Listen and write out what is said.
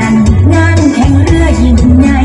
นั้นงานแข่งเรือยิ่งใหญ่